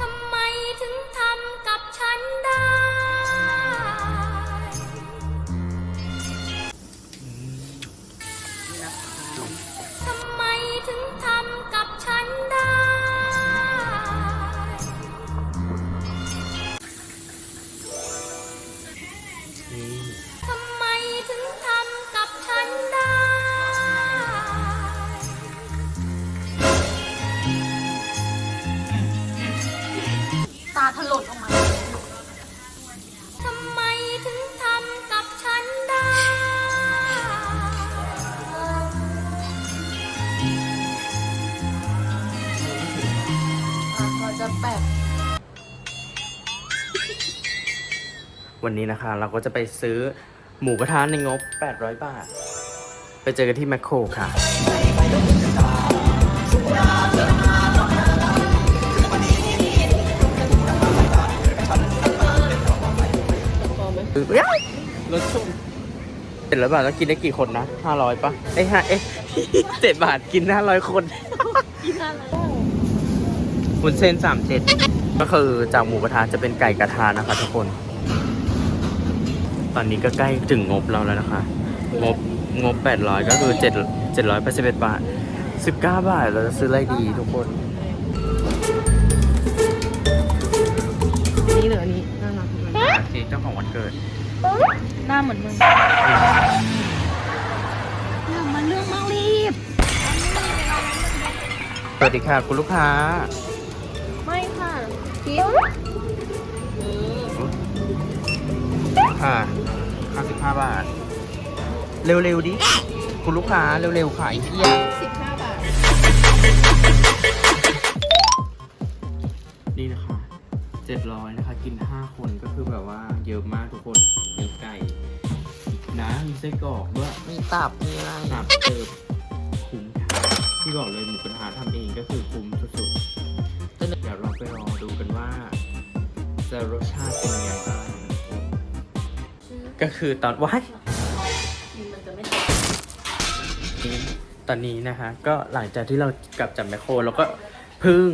ทำไมถึงทำกับฉันได้ ทำไมถึงทำ อะเราจะแบบวันนี้นะคะ เราก็จะไปซื้อหมูกระทะในงบ 800 บาท ไปเจอกันที่แมคโครค่ะรถชุ่มเจ็ดร้อยบาทแล้วกินได้กี่คนนะห้าร้อยปะเอ้ยห้าเอ๊ะเจ็ดบาทกินห้าร้อยคนกินอะไร วุ้นเส้นสามเจ็ดก็คือจากหมูกระทะจะเป็นไก่กระทะนะคะทุกคน ตอนนี้ก็ใกล้ถึงงบเราแล้วนะคะ งบงบแปดร้อยก็คือเจ็ดเจ็ดร้อยแปดสิบเอ็ดบาทสิบเก้าบาท เราจะซื้ออะไรดีทุกคน นี่เหลือนี้น่ารักมากโอเคเจ้าของวันเกิด หน้าเหมือนมึงอย่ามาเรื่องมากรีบ สวัสดีค่ะ คุณลูกค้า ค่ะห้าสิบห้าบาท เร็วๆดิ คุณลูกค้าเร็วๆค่ะไอ้เหี้ยสิบห้าบาท นี่นะคะเจ็ดร้อยนะคะ กินห้าคนก็คือแบบว่าเยอะมากทุกคน มีไก่ นะมีไส้กรอกด้วยมีตับมีอะไรตับเติมคุ้มค่ะที่บอกเลยหมูกระทะทำเองก็คือคุ้ม ก็คือตอนว้ายมันจะไม่ตอนนี้นะคะก็หลังจากที่เรากลับจากแมคโครแล้วก็เพิ่ง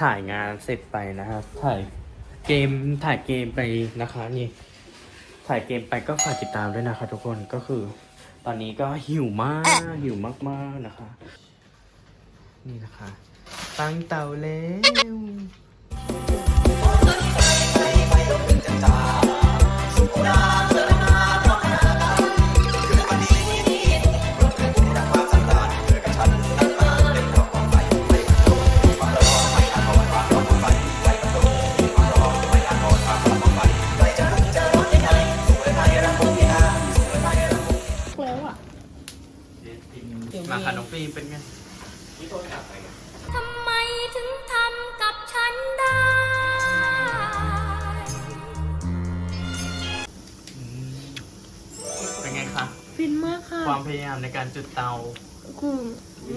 ถ่ายงานเสร็จไปนะคะถ่ายเกมถ่ายเกมไปนะคะนี่ถ่ายเกมไปก็ฝากติดตามด้วยนะคะ ทุกคนก็คือ ตอนนี้ก็หิวมากหิวมากๆนะคะ นี่นะคะ ตั้งเตาแล้วแล้ว มาค่ะน้องฟิล์มเป็นไงทำไมถึงทำกับฉันได้ เป็นไงคะ ฟินมากค่ะความพยายามในการจุดเตาคือ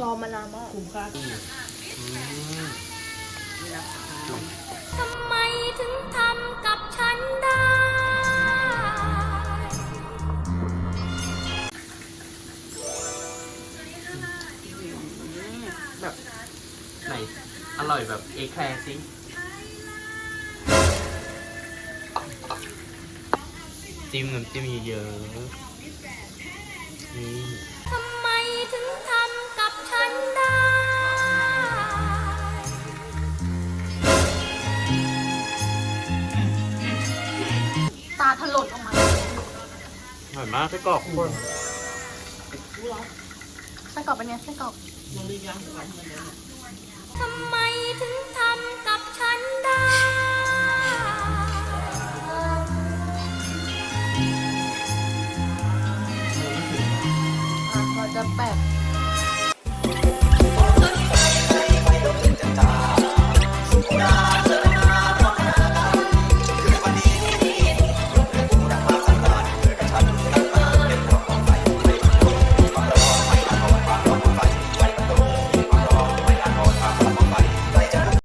รอมานานมากคุ้มค่าอืมทำไมถึงทำกับฉันได้ อร่อยแบบเอแคลร์สิจิ้มน้ำจิ้มเยอะๆนี่ทำไมถึงทำกับฉันได้ ตาถลนออกมาอร่อยมากไส้กรอกทุกคนไส้กรอกเป็นไงไส้กรอก ทำไมถึงทำกับฉันได้